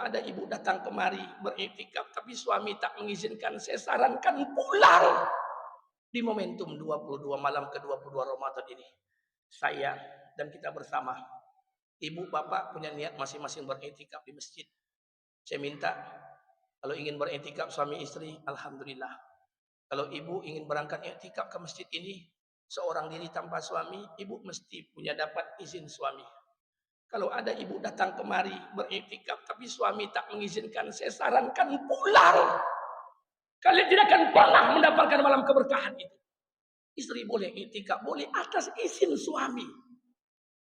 ada ibu datang kemari beriktikaf tapi suami tak mengizinkan, saya sarankan pulang di momentum 22 malam ke-22 Ramadan ini. Saya dan kita bersama ibu bapak punya niat masing-masing beriktikaf di masjid. Saya minta kalau ingin beriktikaf suami istri, alhamdulillah. Kalau ibu ingin berangkat iktikaf ke masjid ini seorang diri tanpa suami, ibu mesti punya dapat izin suami. Kalau ada ibu datang kemari beriktikaf tapi suami tak mengizinkan, saya sarankan pulang. Kalian tidak akan pernah mendapatkan malam keberkahan itu. Istri boleh iktikaf, boleh atas izin suami.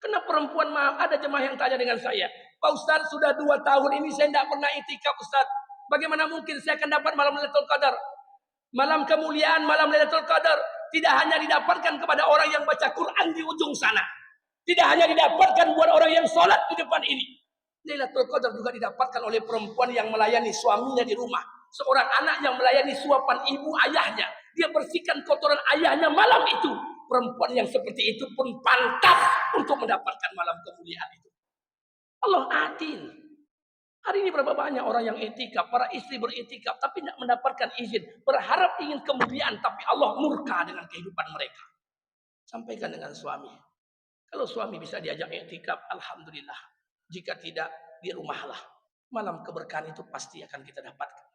Kena perempuan maaf, ada jemaah yang tanya dengan saya. Pak Ustaz sudah dua tahun ini saya tidak pernah iktikaf Ustaz. Bagaimana mungkin saya akan dapat malam Lailatul Qadar? Malam kemuliaan, malam Lailatul Qadar tidak hanya didapatkan kepada orang yang baca Quran di ujung sana. Tidak hanya didapatkan buat orang yang sholat di depan ini. Lailatul Qadar juga didapatkan oleh perempuan yang melayani suaminya di rumah. Seorang anak yang melayani suapan ibu ayahnya. Dia bersihkan kotoran ayahnya malam itu. Perempuan yang seperti itu pun pantas untuk mendapatkan malam kemuliaan itu. Allah adil. Hari ini berapa banyak orang yang etikap, para istri beritikap, tapi tidak mendapatkan izin. Berharap ingin kemuliaan, tapi Allah murka dengan kehidupan mereka. Sampaikan dengan suami. Kalau suami bisa diajak etikap, Alhamdulillah. Jika tidak, di rumahlah. Malam keberkahan itu pasti akan kita dapatkan.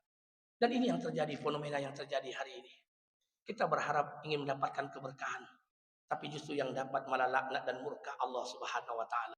Dan ini yang terjadi, fenomena yang terjadi hari ini. Kita berharap ingin mendapatkan keberkahan. Tapi justru yang dapat malah laknat dan murka Allah subhanahu wa ta'ala.